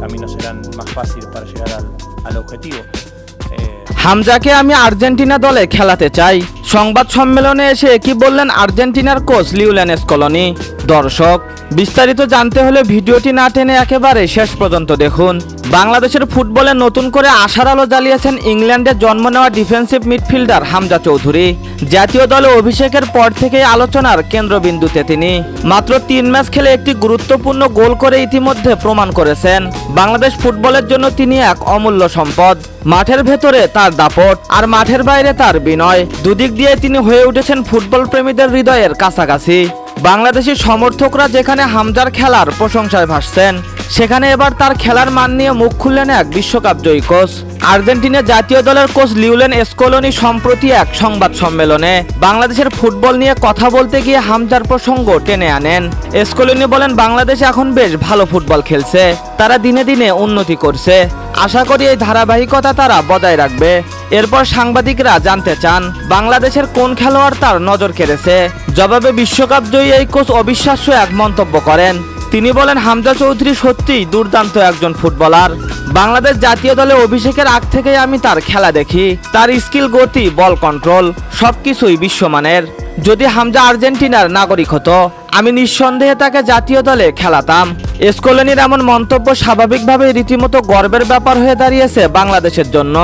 caminos serán más fáciles para llegar al, al objetivo. Eh, হামজাকে আমি Argentina দলে খেলাতে চাই সংবাদ সম্মেলনে এসে কি বললেন আর্জেন্টিনার কোচ লিউলেনেস কলোনি। দর্শক, বিস্তারিত জানতে হলে ভিডিওটি না টেনে একেবারে শেষ পর্যন্ত দেখুন। বাংলাদেশের ফুটবলে নতুন করে আশার আলো জ্বালিয়েছেন ইংল্যান্ডে জন্ম নেওয়া ডিফেন্সিভ মিডফিল্ডার হামজা চৌধুরী। জাতীয় দলে অভিষেকের পর থেকেই আলোচনার কেন্দ্রবিন্দুতে তিনি। মাত্র তিন ম্যাচ খেলে একটি গুরুত্বপূর্ণ গোল করে ইতিমধ্যে প্রমাণ করেছেন। বাংলাদেশ ফুটবলের জন্য তিনি এক অমূল্য সম্পদ। মাঠের ভেতরে তার দাপট, আর মাঠের বাইরে তার বিনয়। দুদিক দিয়ে তিনি হয়ে উঠেছেন ফুটবল প্রেমীদের হৃদয়ের কাছাকাছি। বাংলাদেশি সমর্থকরা যেখানে হামজার খেলার প্রশংসায় ভাসছেন, সেখানে এবার তার খেলার মান নিয়ে মুখ খুললেন এক বিশ্বকাপ জয়ী কোচ। আর্জেন্টিনা জাতীয় দলের কোচ লিউলেন এসকোলোনি সম্প্রতি এক সংবাদ সম্মেলনে বাংলাদেশের ফুটবল নিয়ে কথা বলতে গিয়ে হামজার প্রসঙ্গ টেনে আনেন। এসকোলোনি বলেন, বাংলাদেশ এখন বেশ ভালো ফুটবল খেলছে। তারা দিনে দিনে উন্নতি করছে। আশা করি এই ধারাবাহিকতা তারা বজায় রাখবে। এরপর সাংবাদিকরা জানতে চান, বাংলাদেশের কোন খেলোয়াড় তার নজর কেড়েছে? জবাবে বিশ্বকাপ জয়ী এই কোচ অবিশ্বাস্য এক মন্তব্য করেন। তিনি বলেন, হামজা চৌধুরী সত্যিই দুর্দান্ত একজন ফুটবলার। বাংলাদেশ জাতীয় দলে অভিষেকের আগ থেকেই আমি তার খেলা দেখি। তার স্কিল, গতি, বল কন্ট্রোল সবকিছুই বিশ্বমানের। যদি হামজা আর্জেন্টিনার নাগরিক হতো, আমি নিঃসন্দেহে তাকে জাতীয় দলে খেলাতাম। এসকোলেনির এমন মন্তব্য স্বাভাবিকভাবেই রীতিমতো গর্বের ব্যাপার হয়ে দাঁড়িয়েছে বাংলাদেশের জন্য।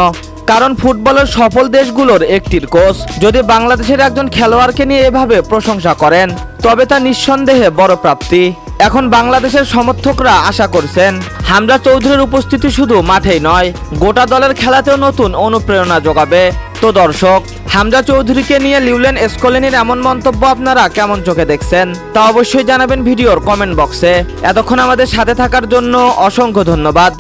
কারণ ফুটবলের সফল দেশগুলোর একটির কোচ। যদি বাংলাদেশের একজন খেলোয়াড়কে নিয়ে এভাবে প্রশংসা করেন, তবে তা নিঃসন্দেহে বড় প্রাপ্তি। এখন বাংলাদেশের সমর্থকরা আশা করছেন, হামজা চৌধুরীর উপস্থিতি শুধু মাঠেই নয়, গোটা দলের খেলাতেও নতুন অনুপ্রেরণা যোগাবে। তো দর্শক। হামজা চৌধুরীকে নিয়ে লিউলেন এসকলেনির এমন মন্তব্য আপনারা কেমন চোখে দেখছেন? তা অবশ্যই জানাবেন ভিডিওর কমেন্ট বক্সে। এতক্ষণ আমাদের সাথে থাকার জন্য অসংখ্য ধন্যবাদ।